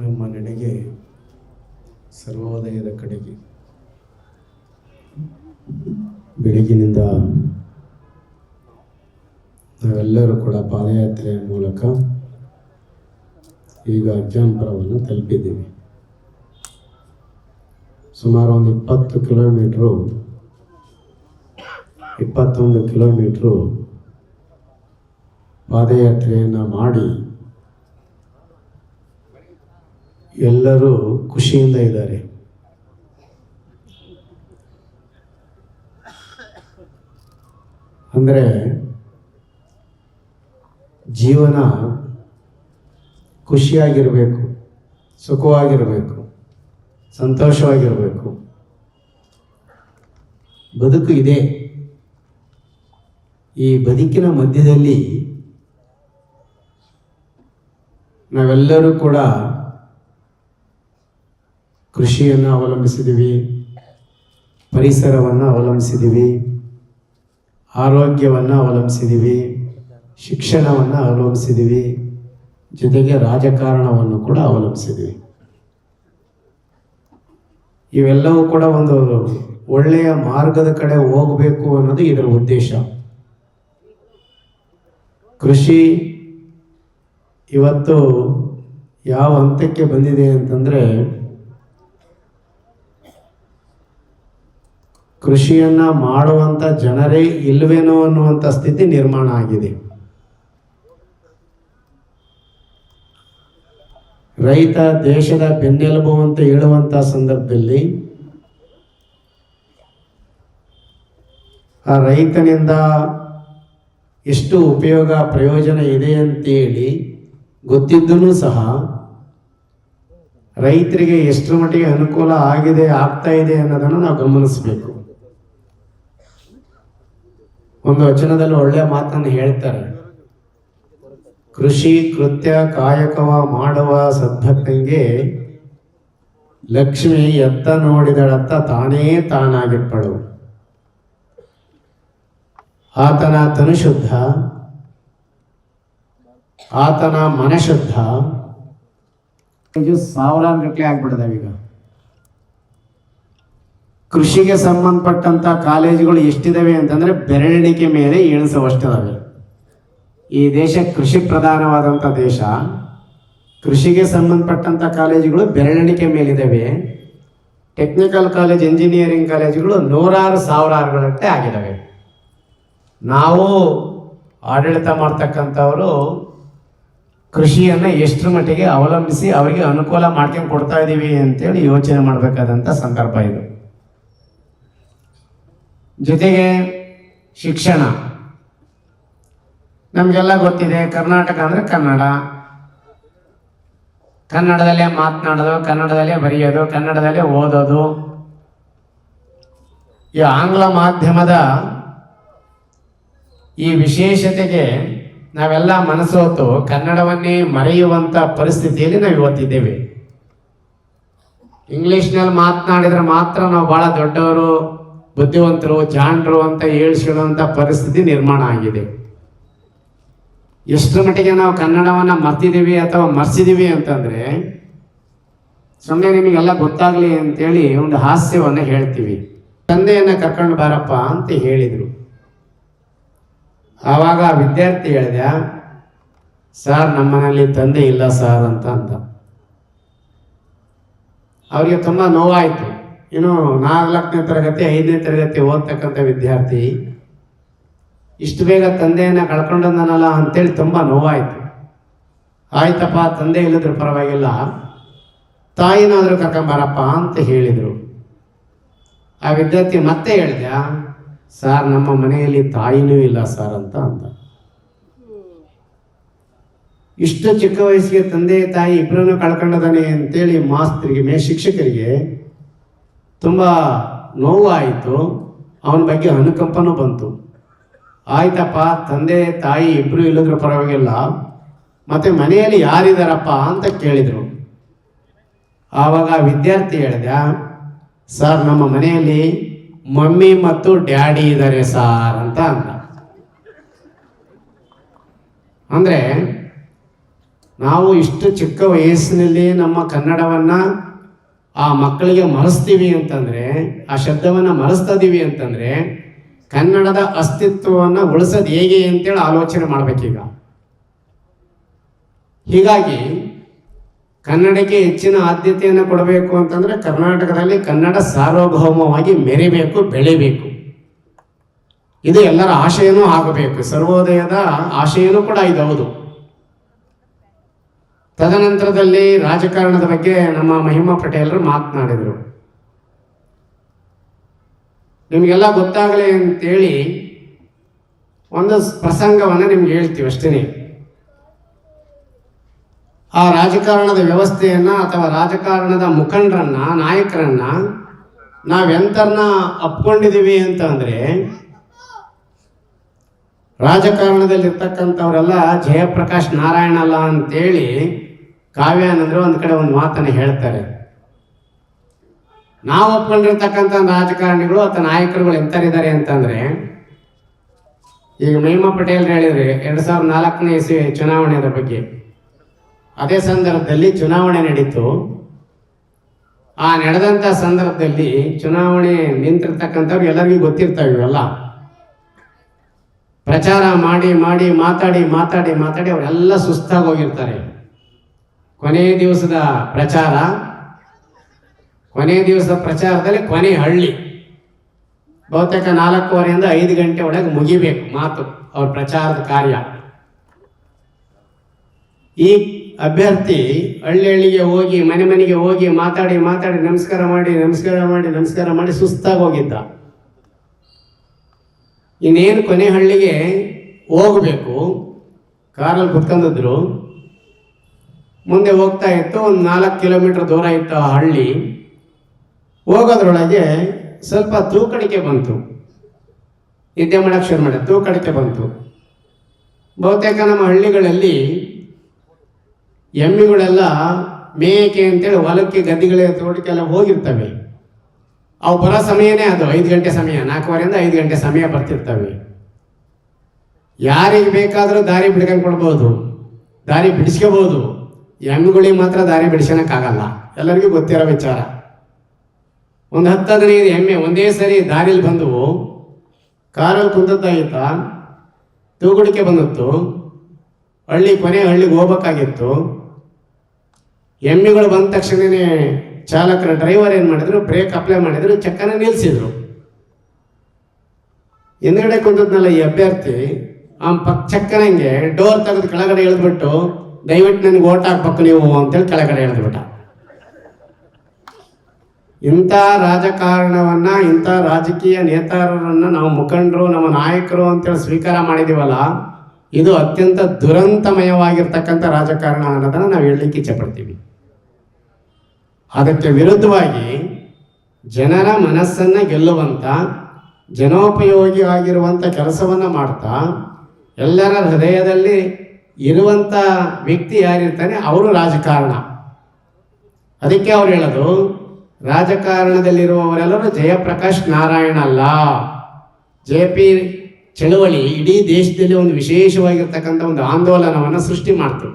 ನಮ್ಮ ನಡೆಗೆ ಸರ್ವೋದಯದ ಕಡೆಗೆ. ಬೆಳಗಿನಿಂದ ನಾವೆಲ್ಲರೂ ಕೂಡ ಪಾದಯಾತ್ರೆಯ ಮೂಲಕ ಈಗ ಅಜ್ಜಂಪುರವನ್ನು ತಲುಪಿದ್ದೀವಿ. ಸುಮಾರು ಒಂದು ಇಪ್ಪತ್ತು ಕಿಲೋಮೀಟ್ರು, ಇಪ್ಪತ್ತೊಂದು ಕಿಲೋಮೀಟ್ರು ಪಾದಯಾತ್ರೆಯನ್ನು ಮಾಡಿ ಎಲ್ಲರೂ ಖುಷಿಯಿಂದ ಇದ್ದಾರೆ. ಅಂದರೆ ಜೀವನ ಖುಷಿಯಾಗಿರಬೇಕು, ಸುಖವಾಗಿರಬೇಕು, ಸಂತೋಷವಾಗಿರಬೇಕು. ಬದುಕು ಇದೆ. ಈ ಬದುಕಿನ ಮಧ್ಯದಲ್ಲಿ ನಾವೆಲ್ಲರೂ ಕೂಡ ಕೃಷಿಯನ್ನು ಅವಲಂಬಿಸಿದ್ದೀವಿ, ಪರಿಸರವನ್ನು ಅವಲಂಬಿಸಿದ್ದೀವಿ, ಆರೋಗ್ಯವನ್ನು ಅವಲಂಬಿಸಿದ್ದೀವಿ, ಶಿಕ್ಷಣವನ್ನು ಅವಲಂಬಿಸಿದ್ದೀವಿ, ಜೊತೆಗೆ ರಾಜಕಾರಣವನ್ನು ಕೂಡ ಅವಲಂಬಿಸಿದ್ದೀವಿ. ಇವೆಲ್ಲವೂ ಕೂಡ ಒಂದು ಒಳ್ಳೆಯ ಮಾರ್ಗದ ಕಡೆ ಹೋಗಬೇಕು ಅನ್ನೋದು ಇದರ ಉದ್ದೇಶ. ಕೃಷಿ ಇವತ್ತು ಯಾವ ಹಂತಕ್ಕೆ ಬಂದಿದೆ ಅಂತಂದರೆ ಕೃಷಿಯನ್ನ ಮಾಡುವಂಥ ಜನರೇ ಇಲ್ವೇನೋ ಅನ್ನುವಂಥ ಸ್ಥಿತಿ ನಿರ್ಮಾಣ ಆಗಿದೆ. ರೈತ ದೇಶದ ಬೆನ್ನೆಲುಬು ಅಂತ ಹೇಳುವಂಥ ಸಂದರ್ಭದಲ್ಲಿ ಆ ರೈತನಿಂದ ಎಷ್ಟು ಉಪಯೋಗ ಪ್ರಯೋಜನ ಇದೆ ಅಂತೇಳಿ ಗೊತ್ತಿದ್ದೂ ಸಹ ರೈತರಿಗೆ ಎಷ್ಟರ ಮಟ್ಟಿಗೆ ಅನುಕೂಲ ಆಗಿದೆ, ಆಗ್ತಾ ಇದೆ ಅನ್ನೋದನ್ನು ನಾವು ಗಮನಿಸಬೇಕು. ಒಂದು ವಚನದಲ್ಲಿ ಒಳ್ಳೆಯ ಮಾತನ್ನು ಹೇಳ್ತಾರೆ. ಕೃಷಿ ಕೃತ್ಯ ಕಾಯಕವ ಮಾಡುವ ಸದ್ಭಕ್ತಂಗೆ ಲಕ್ಷ್ಮಿ ಎತ್ತ ನೋಡಿದಳತ್ತ ತಾನೇ ತಾನಾಗಿಪ್ಪಳು ಆತನ ತನು ಶುದ್ಧ ಆತನ ಮನಶುದ್ಧ. ಸಾವಿರಾರು ಗಟ್ಟಲೆ ಆಗ್ಬಿಡ್ದಾವೀಗ ಕೃಷಿಗೆ ಸಂಬಂಧಪಟ್ಟಂತ ಕಾಲೇಜುಗಳು ಎಷ್ಟಿದಾವೆ ಅಂತಂದ್ರೆ ಬೆರಳೆಣಿಕೆ ಮೇಲೆ ಎಣಿಸುವಷ್ಟಿದ್ದಾವೆ ಈ ದೇಶ ಕೃಷಿ ಪ್ರಧಾನವಾದಂಥ ದೇಶ. ಕೃಷಿಗೆ ಸಂಬಂಧಪಟ್ಟಂತ ಕಾಲೇಜುಗಳು ಬೆರಳೆಣಿಕೆ ಮೇಲಿದ್ದಾವೆ ಟೆಕ್ನಿಕಲ್ ಕಾಲೇಜ್ ಇಂಜಿನಿಯರಿಂಗ್ ಕಾಲೇಜುಗಳು ನೂರಾರು ಸಾವಿರಾರುಗಳಷ್ಟೇ ಆಗಿದ್ದಾವೆ ನಾವು ಆಡಳಿತ ಮಾಡ್ತಕ್ಕಂಥವರು ಕೃಷಿಯನ್ನು ಎಷ್ಟರ ಮಟ್ಟಿಗೆ ಅವಲಂಬಿಸಿ ಅವರಿಗೆ ಅನುಕೂಲ ಮಾಡ್ಕೊಂಡು ಕೊಡ್ತಾ ಇದ್ದೀವಿ ಅಂತೇಳಿ ಯೋಚನೆ ಮಾಡಬೇಕಾದಂಥ ಸಂದರ್ಭ ಇದು. ಜೊತೆಗೆ ಶಿಕ್ಷಣ. ನಮಗೆಲ್ಲ ಗೊತ್ತಿದೆ, ಕರ್ನಾಟಕ ಅಂದರೆ ಕನ್ನಡ. ಕನ್ನಡದಲ್ಲೇ ಮಾತನಾಡೋದು, ಕನ್ನಡದಲ್ಲೇ ಬರೆಯೋದು, ಕನ್ನಡದಲ್ಲೇ ಓದೋದು. ಈ ಆಂಗ್ಲ ಮಾಧ್ಯಮದ ಈ ವಿಶೇಷತೆಗೆ ನಾವೆಲ್ಲ ಮನಸೋತು ಕನ್ನಡವನ್ನೇ ಮರೆಯುವಂಥ ಪರಿಸ್ಥಿತಿಯಲ್ಲಿ ನಾವು ಇವತ್ತಿದ್ದೇವೆ. ಇಂಗ್ಲೀಷ್ನಲ್ಲಿ ಮಾತನಾಡಿದರೆ ಮಾತ್ರ ನಾವು ಭಾಳ ದೊಡ್ಡವರು. ಬುದ್ಧಿವಂತರು ಜಾಣರು ಅಂತ ಹೇಳ್ಸಿಡುವಂಥ ಪರಿಸ್ಥಿತಿ ನಿರ್ಮಾಣ ಆಗಿದೆ. ಎಷ್ಟು ಮಟ್ಟಿಗೆ ನಾವು ಕನ್ನಡವನ್ನು ಮರ್ತಿದ್ದೀವಿ ಅಥವಾ ಮರ್ಸಿದ್ದೀವಿ ಅಂತಂದರೆ ಸುಮ್ಮನೆ ನಿಮಗೆಲ್ಲ ಗೊತ್ತಾಗಲಿ ಅಂತೇಳಿ ಒಂದು ಹಾಸ್ಯವನ್ನು ಹೇಳ್ತೀವಿ. ತಂದೆಯನ್ನು ಕರ್ಕೊಂಡು ಬಾರಪ್ಪ ಅಂತ ಹೇಳಿದರು. ಆವಾಗ ಆ ವಿದ್ಯಾರ್ಥಿ ಹೇಳಿದ, ಸರ್, ನಮ್ಮನೇಲಿ ತಂದೆ ಇಲ್ಲ ಸರ್ ಅಂತ ಅಂತ. ಅವರಿಗೆ ತುಂಬ ನೋವಾಯಿತು. ಇನ್ನು ನಾಲ್ಕನೇ ತರಗತಿ, ಐದನೇ ತರಗತಿ ಓದ್ತಕ್ಕಂಥ ವಿದ್ಯಾರ್ಥಿ, ಇಷ್ಟು ಬೇಗ ತಂದೆಯನ್ನು ಕಳ್ಕೊಂಡಂದನಲ್ಲ ಅಂತೇಳಿ ತುಂಬ ನೋವಾಯಿತು. ಆಯ್ತಪ್ಪ, ತಂದೆ ಇಲ್ಲದ್ರೆ ಪರವಾಗಿಲ್ಲ. ತಾಯಿನಾದರೂ ಕರ್ಕೊಂಬಾರಪ್ಪ ಅಂತ ಹೇಳಿದರು. ಆ ವಿದ್ಯಾರ್ಥಿ ಮತ್ತೆ ಹೇಳಿದ, ಸರ್, ನಮ್ಮ ಮನೆಯಲ್ಲಿ ತಾಯಿನೂ ಇಲ್ಲ ಸರ್ ಅಂತ ಅಂತ ಇಷ್ಟು ಚಿಕ್ಕ ವಯಸ್ಸಿಗೆ ತಂದೆ ತಾಯಿ ಇಬ್ಬರನ್ನು ಕಳ್ಕೊಂಡದಾನೆ ಅಂತೇಳಿ ಮಾಸ್ತರಿಗೆ, ಮೇ ಶಿಕ್ಷಕರಿಗೆ ತುಂಬ ನೋವಾಯಿತು. ಅವನ ಬಗ್ಗೆ ಅನುಕಂಪನೂ ಬಂತು. ಆಯ್ತಪ್ಪ, ತಂದೆ, ತಾಯಿ ಇಬ್ಬರು ಇಲ್ಲದ್ರ ಪರವಾಗಿಲ್ಲ. ಮತ್ತೆ ಮನೆಯಲ್ಲಿ ಯಾರಿದ್ದಾರಪ್ಪ ಅಂತ ಕೇಳಿದರು. ಆವಾಗ ವಿದ್ಯಾರ್ಥಿ ಹೇಳಿದ, ಸರ್, ನಮ್ಮ ಮನೆಯಲ್ಲಿ ಮಮ್ಮಿ ಮತ್ತು ಡ್ಯಾಡಿ ಇದ್ದಾರೆ ಸಾರ್ ಅಂತ ಅಂದ. ಅಂದರೆ, ನಾವು ಇಷ್ಟು ಚಿಕ್ಕ ವಯಸ್ಸಿನಲ್ಲಿ ನಮ್ಮ ಕನ್ನಡವನ್ನು ಆ ಮಕ್ಕಳಿಗೆ ಮರೆಸ್ತೀವಿ ಅಂತಂದರೆ, ಆ ಶಬ್ದವನ್ನು ಮರೆಸ್ತಾ ಇದೀವಿ ಅಂತಂದರೆ, ಕನ್ನಡದ ಅಸ್ತಿತ್ವವನ್ನು ಉಳಿಸೋದು ಹೇಗೆ ಅಂತೇಳಿ ಆಲೋಚನೆ ಮಾಡಬೇಕೀಗ. ಹೀಗಾಗಿ, ಕನ್ನಡಕ್ಕೆ ಹೆಚ್ಚಿನ ಆದ್ಯತೆಯನ್ನು ಕೊಡಬೇಕು ಅಂತಂದರೆ ಕರ್ನಾಟಕದಲ್ಲಿ ಕನ್ನಡ ಸಾರ್ವಭೌಮವಾಗಿ ಮೆರಿಬೇಕು, ಬೆಳಿಬೇಕು. ಇದು ಎಲ್ಲರ ಆಶಯನೂ ಆಗಬೇಕು. ಸರ್ವೋದಯದ ಆಶಯನೂ ಕೂಡ ಇದು ಹೌದು ತದನಂತರದಲ್ಲಿ ರಾಜಕಾರಣದ ಬಗ್ಗೆ ನಮ್ಮ ಮಹಿಮಾ ಪಟೇಲರು ಮಾತನಾಡಿದರು. ನಿಮಗೆಲ್ಲ ಗೊತ್ತಾಗಲಿ ಅಂತೇಳಿ ಒಂದು ಪ್ರಸಂಗವನ್ನು ನಿಮ್ಗೆ ಹೇಳ್ತೀವಿ ಅಷ್ಟೇ ಆ ರಾಜಕಾರಣದ ವ್ಯವಸ್ಥೆಯನ್ನು ಅಥವಾ ರಾಜಕಾರಣದ ಮುಖಂಡರನ್ನ, ನಾಯಕರನ್ನ ನಾವೆಂತರನ್ನ ಅಪ್ಕೊಂಡಿದ್ದೀವಿ ಅಂತ ಅಂದರೆ ರಾಜಕಾರಣದಲ್ಲಿರ್ತಕ್ಕಂಥವರೆಲ್ಲ ಜಯಪ್ರಕಾಶ್ ನಾರಾಯಣ ಅಲ್ಲ ಅಂತೇಳಿ ಕಾವ್ಯಾನಂದ್ರೆ ಒಂದು ಕಡೆ ಒಂದು ಮಾತನ್ನು ಹೇಳ್ತಾರೆ. ನಾವು ಒಪ್ಕೊಂಡಿರ್ತಕ್ಕಂಥ ರಾಜಕಾರಣಿಗಳು ಅಥವಾ ನಾಯಕರುಗಳು ಎಂತಾರಿದ್ದಾರೆ ಅಂತಂದ್ರೆ, ಈಗ ಮಹಿಮಾ ಪಟೇಲ್ ಹೇಳಿದ್ರೆ ಎರಡ್ ಸಾವಿರದ ನಾಲ್ಕನೇ ಇಸ್ವಿ ಚುನಾವಣೆಯ ಬಗ್ಗೆ. ಅದೇ ಸಂದರ್ಭದಲ್ಲಿ ಚುನಾವಣೆ ನಡೀತು. ಆ ನಡೆದಂಥ ಸಂದರ್ಭದಲ್ಲಿ ಚುನಾವಣೆ ನಿಂತಿರ್ತಕ್ಕಂಥವ್ರು ಎಲ್ಲರಿಗೂ ಗೊತ್ತಿರ್ತಾವೆ ಇವೆಲ್ಲ. ಪ್ರಚಾರ ಮಾಡಿ ಮಾಡಿ, ಮಾತಾಡಿ ಮಾತಾಡಿ ಮಾತಾಡಿ ಅವರೆಲ್ಲ ಸುಸ್ತಾಗಿ ಹೋಗಿರ್ತಾರೆ. ಕೊನೆ ದಿವಸದ ಪ್ರಚಾರ? ಕೊನೆ ದಿವಸದ ಪ್ರಚಾರದಲ್ಲಿ ಕೊನೆ ಹಳ್ಳಿ. ಬಹುತೇಕ ನಾಲ್ಕೂವರೆಯಿಂದ ಐದು ಗಂಟೆ ಒಳಗೆ ಮುಗಿಬೇಕು ಮಾತು, ಅವ್ರ ಪ್ರಚಾರದ ಕಾರ್ಯ. ಈ ಅಭ್ಯರ್ಥಿ ಹಳ್ಳಿ ಹಳ್ಳಿಗೆ ಹೋಗಿ, ಮನೆ ಮನೆಗೆ ಹೋಗಿ ಮಾತಾಡಿ ಮಾತಾಡಿ, ನಮಸ್ಕಾರ ಮಾಡಿ ನಮಸ್ಕಾರ ಮಾಡಿ ನಮಸ್ಕಾರ ಮಾಡಿ ಸುಸ್ತಾಗಿ ಹೋಗಿದ್ದ. ಇನ್ನೇನು ಕೊನೆ ಹಳ್ಳಿಗೆ ಹೋಗಬೇಕು? ಕಾರಲ್ಲಿ ಕುತ್ಕೊಂಡಿದ್ರು ಮುಂದೆ ಹೋಗ್ತಾ ಇತ್ತು. ಒಂದು ನಾಲ್ಕು ಕಿಲೋಮೀಟರ್ ದೂರ ಇತ್ತು ಆ ಹಳ್ಳಿ. ಹೋಗೋದ್ರೊಳಗೆ ಸ್ವಲ್ಪ ತೂಕಡಿಕೆ ಬಂತು. ನಿದ್ದೆ ಮಾಡಕ್ಕೆ ಶುರು ಮಾಡಿದೆ. ತೂಕಡಿಕೆ ಬಂತು. ಬಹುತೇಕ ನಮ್ಮ ಹಳ್ಳಿಗಳಲ್ಲಿ ಎಮ್ಮೆಗಳೆಲ್ಲ ಮೇಕೆ ಅಂತೇಳಿ ಹೊಲಕ್ಕೆ ಗದ್ದೆಗಳ ತೋಟಕ್ಕೆಲ್ಲ ಹೋಗಿರ್ತವೆ. ಅವು ಬರೋ ಸಮಯನೇ ಅದು. ಐದು ಗಂಟೆ ಸಮಯ. ನಾಲ್ಕೂವರೆಯಿಂದ ಐದು ಗಂಟೆ ಸಮಯ ಬರ್ತಿರ್ತವೆ. ಯಾರಿಗೆ ಬೇಕಾದರೂ ದಾರಿ ಬಿಡ್ಕೊಂಡು ಕೊಡ್ಬೋದು. ದಾರಿ ಬಿಡಿಸ್ಕೋಬೋದು. ಎಮ್ಮೆಗಳಿಗೆ ಮಾತ್ರ ದಾರಿ ಬಿಡಿಸೋಕ್ಕಾಗಲ್ಲ ಎಲ್ಲರಿಗೂ ಗೊತ್ತಿರೋ ವಿಚಾರ. ಒಂದು ಹತ್ತು ಹದಿನೈದು ಎಮ್ಮೆ ಒಂದೇ ಸರಿ ದಾರಿಲಿ ಬಂದವು ಕಾರಲ್ಲಿ ಕುಂತದ್ದಾಗಿತ್ತ ತೂಗುಡಿಕೆ ಬಂದಿತ್ತು. ಹಳ್ಳಿ ಕೊನೆ ಹಳ್ಳಿಗೆ ಹೋಗ್ಬೇಕಾಗಿತ್ತು. ಎಮ್ಮೆಗಳು ಬಂದ ತಕ್ಷಣನೇ ಚಾಲಕರ ಡ್ರೈವರ್ ಏನು ಮಾಡಿದ್ರು ಬ್ರೇಕ್ ಅಪ್ಲೈ ಮಾಡಿದ್ರು, ಚಕ್ಕನ ನಿಲ್ಲಿಸಿದ್ರು. ಹಿಂದ್ಗಡೆ ಕುಂತದ್ನಲ್ಲ ಈ ಅಭ್ಯರ್ಥಿ ಆ ಪಕ್ ಚಕ್ಕನಂಗೆ ಡೋರ್ ತೆಗೆದು ಕೆಳಗಡೆ ಇಳಿದ್ಬಿಟ್ಟು ದಯವಿಟ್ಟು ನನಗೆ ಓಟ್ ಹಾಕ್ಬೇಕು ನೀವು ಅಂತೇಳಿ ಕೆಳಗಡೆ ಹೇಳಿದ್ಬಿಟ್ಟ ಇಂಥ ರಾಜಕಾರಣವನ್ನ, ಇಂಥ ರಾಜಕೀಯ ನೇತಾರರನ್ನ ನಾವು ಮುಖಂಡರು, ನಮ್ಮ ನಾಯಕರು ಅಂತೇಳಿ ಸ್ವೀಕಾರ ಮಾಡಿದೀವಲ್ಲ, ಇದು ಅತ್ಯಂತ ದುರಂತಮಯವಾಗಿರ್ತಕ್ಕಂಥ ರಾಜಕಾರಣ ಅನ್ನೋದನ್ನು ನಾವು ಹೇಳಲಿಕ್ಕೆ ಇಚ್ಛೆ ಪಡ್ತೀವಿ. ಅದಕ್ಕೆ ವಿರುದ್ಧವಾಗಿ ಜನರ ಮನಸ್ಸನ್ನ ಗೆಲ್ಲುವಂತ, ಜನೋಪಯೋಗಿ ಆಗಿರುವಂತ ಕೆಲಸವನ್ನ ಮಾಡ್ತಾ, ಎಲ್ಲರ ಹೃದಯದಲ್ಲಿ ಇರುವಂತ ವ್ಯಕ್ತಿ ಯಾರಿರ್ತಾನೆ, ಅವರು ರಾಜಕಾರಣ. ಅದಕ್ಕೆ ಅವ್ರು ಹೇಳೋದು, ರಾಜಕಾರಣದಲ್ಲಿರುವವರೆಲ್ಲರೂ ಜಯಪ್ರಕಾಶ್ ನಾರಾಯಣ ಅಲ್ಲ. ಜೆ ಪಿ ಚಳುವಳಿ ಇಡೀ ದೇಶದಲ್ಲಿ ಒಂದು ವಿಶೇಷವಾಗಿರ್ತಕ್ಕಂಥ ಒಂದು ಆಂದೋಲನವನ್ನು ಸೃಷ್ಟಿ ಮಾಡ್ತು.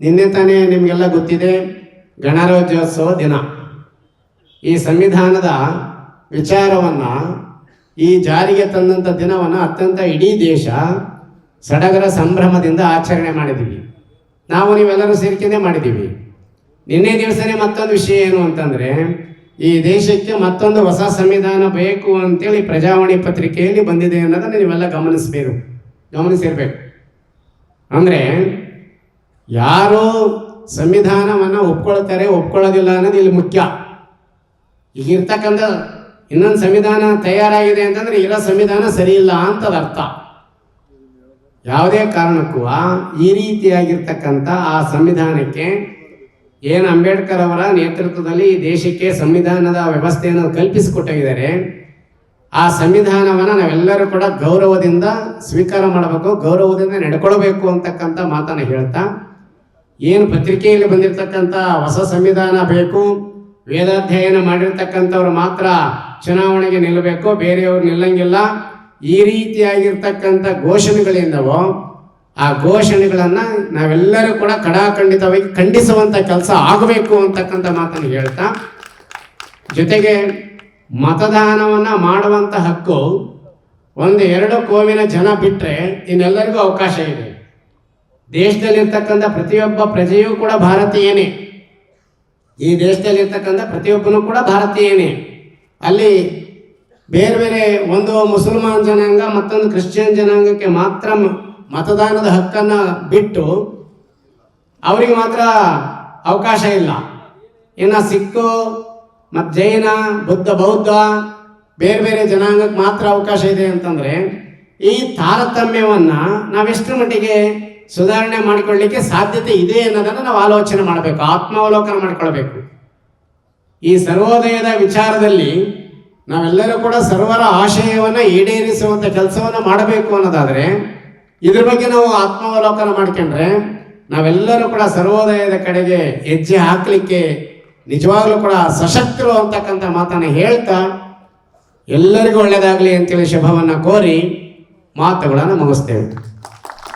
ನಿನ್ನೆ ತಾನೇ ನಿಮಗೆಲ್ಲ ಗೊತ್ತಿದೆ, ಗಣರಾಜ್ಯೋತ್ಸವ ದಿನ. ಈ ಸಂವಿಧಾನದ ವಿಚಾರವನ್ನು, ಈ ಜಾರಿಗೆ ತಂದಂಥ ದಿನವನ್ನು ಅತ್ಯಂತ ಇಡೀ ದೇಶ ಸಡಗರ ಸಂಭ್ರಮದಿಂದ ಆಚರಣೆ ಮಾಡಿದ್ದೀವಿ. ನಾವು ನೀವೆಲ್ಲರೂ ಸೇರ್ಕೊಂಡೇ ಮಾಡಿದ್ದೀವಿ. ನಿನ್ನೆ ದಿವಸನೇ ಮತ್ತೊಂದು ವಿಷಯ ಏನು ಅಂತಂದ್ರೆ, ಈ ದೇಶಕ್ಕೆ ಮತ್ತೊಂದು ಹೊಸ ಸಂವಿಧಾನ ಬೇಕು ಅಂತೇಳಿ ಪ್ರಜಾವಾಣಿ ಪತ್ರಿಕೆಯಲ್ಲಿ ಬಂದಿದೆ ಅನ್ನೋದನ್ನ ನೀವೆಲ್ಲ ಗಮನಿಸಬೇಕು. ಗಮನಿಸಿರ್ಬೇಕು. ಅಂದ್ರೆ, ಯಾರು ಸಂವಿಧಾನವನ್ನ ಒಪ್ಕೊಳ್ತಾರೆ, ಒಪ್ಕೊಳ್ಳೋದಿಲ್ಲ ಅನ್ನೋದು ಇಲ್ಲಿ ಮುಖ್ಯ. ಈಗ ಇರ್ತಕ್ಕಂಥ ಇನ್ನೊಂದು ಸಂವಿಧಾನ ತಯಾರಾಗಿದೆ ಅಂತಂದ್ರೆ, ಇರೋ ಸಂವಿಧಾನ ಸರಿಯಿಲ್ಲ ಅಂತದ ಅರ್ಥ ಯಾವುದೇ ಕಾರಣಕ್ಕೂ ಈ ರೀತಿಯಾಗಿರ್ತಕ್ಕಂಥ ಆ ಸಂವಿಧಾನಕ್ಕೆ ಏನು ಅಂಬೇಡ್ಕರ್ ಅವರ ನೇತೃತ್ವದಲ್ಲಿ ಈ ದೇಶಕ್ಕೆ ಸಂವಿಧಾನದ ವ್ಯವಸ್ಥೆಯನ್ನು ಕಲ್ಪಿಸಿಕೊಟ್ಟಿದ್ದಾರೆ. ಆ ಸಂವಿಧಾನವನ್ನು ನಾವೆಲ್ಲರೂ ಕೂಡ ಗೌರವದಿಂದ ಸ್ವೀಕಾರ ಮಾಡಬೇಕು, ಗೌರವದಿಂದ ನಡ್ಕೊಳ್ಬೇಕು ಅಂತಕ್ಕಂಥ ಮಾತನ್ನು ಹೇಳ್ತಾ, ಏನು ಪತ್ರಿಕೆಯಲ್ಲಿ ಬಂದಿರತಕ್ಕಂಥ ಹೊಸ ಸಂವಿಧಾನ ಬೇಕು, ವೇದಾಧ್ಯಯನ ಮಾಡಿರ್ತಕ್ಕಂಥವ್ರು ಮಾತ್ರ ಚುನಾವಣೆಗೆ ನಿಲ್ಲಬೇಕು, ಬೇರೆಯವ್ರು ನಿಲ್ಲಂಗಿಲ್ಲ. ಈ ರೀತಿಯಾಗಿರ್ತಕ್ಕಂಥ ಘೋಷಣೆಗಳಿಂದವೋ, ಆ ಘೋಷಣೆಗಳನ್ನು ನಾವೆಲ್ಲರೂ ಕೂಡ ಕಡಾಖಂಡಿತವಾಗಿ ಖಂಡಿಸುವಂಥ ಕೆಲಸ ಆಗಬೇಕು ಅಂತಕ್ಕಂಥ ಮಾತನ್ನು ಹೇಳ್ತಾ, ಜೊತೆಗೆ ಮತದಾನವನ್ನು ಮಾಡುವಂಥ ಹಕ್ಕು ಒಂದು ಎರಡು ಕೋವಿನ ಜನ ಬಿಟ್ಟರೆ ಇನ್ನೆಲ್ಲರಿಗೂ ಅವಕಾಶ ಇದೆ. ದೇಶದಲ್ಲಿರ್ತಕ್ಕಂಥ ಪ್ರತಿಯೊಬ್ಬ ಪ್ರಜೆಯೂ ಕೂಡ ಭಾರತೀಯನೇ. ಈ ದೇಶದಲ್ಲಿರ್ತಕ್ಕಂಥ ಪ್ರತಿಯೊಬ್ಬನೂ ಕೂಡ ಭಾರತೀಯನೇ. ಅಲ್ಲಿ ಬೇರೆ ಬೇರೆ ಒಂದು ಮುಸಲ್ಮಾನ್ ಜನಾಂಗ, ಮತ್ತೊಂದು ಕ್ರಿಶ್ಚಿಯನ್ ಜನಾಂಗಕ್ಕೆ ಮಾತ್ರ ಮತದಾನದ ಹಕ್ಕನ್ನು ಬಿಟ್ಟು ಅವರಿಗೆ ಮಾತ್ರ ಅವಕಾಶ ಇಲ್ಲ. ಇನ್ನು ಸಿಕ್ಕು ಮತ್ತು ಜೈನ, ಬುದ್ಧ, ಬೌದ್ಧ, ಬೇರೆ ಬೇರೆ ಜನಾಂಗಕ್ಕೆ ಮಾತ್ರ ಅವಕಾಶ ಇದೆ ಅಂತಂದರೆ ಈ ತಾರತಮ್ಯವನ್ನು ನಾವೆಷ್ಟರ ಮಟ್ಟಿಗೆ ಸುಧಾರಣೆ ಮಾಡಿಕೊಳ್ಳಿಕ್ಕೆ ಸಾಧ್ಯತೆ ಇದೆ ಅನ್ನೋದನ್ನು ನಾವು ಆಲೋಚನೆ ಮಾಡಬೇಕು, ಆತ್ಮಾವಲೋಕನ ಮಾಡಿಕೊಳ್ಬೇಕು. ಈ ಸರ್ವೋದಯದ ವಿಚಾರದಲ್ಲಿ ನಾವೆಲ್ಲರೂ ಕೂಡ ಸರ್ವರ ಆಶಯವನ್ನು ಈಡೇರಿಸುವಂಥ ಕೆಲಸವನ್ನು ಮಾಡಬೇಕು ಅನ್ನೋದಾದರೆ ಇದ್ರ ಬಗ್ಗೆ ನಾವು ಆತ್ಮಾವಲೋಕನ ಮಾಡ್ಕೊಂಡ್ರೆ ನಾವೆಲ್ಲರೂ ಕೂಡ ಸರ್ವೋದಯದ ಕಡೆಗೆ ಹೆಜ್ಜೆ ಹಾಕಲಿಕ್ಕೆ ನಿಜವಾಗ್ಲೂ ಕೂಡ ಸಶಕ್ತರು ಅಂತಕ್ಕಂಥ ಮಾತನ್ನು ಹೇಳ್ತಾ ಎಲ್ಲರಿಗೂ ಒಳ್ಳೆಯದಾಗಲಿ ಅಂತೇಳಿ ಶುಭವನ್ನು ಕೋರಿ ಮಾತುಗಳನ್ನು ಮುಗಿಸ್ತೇವೆ.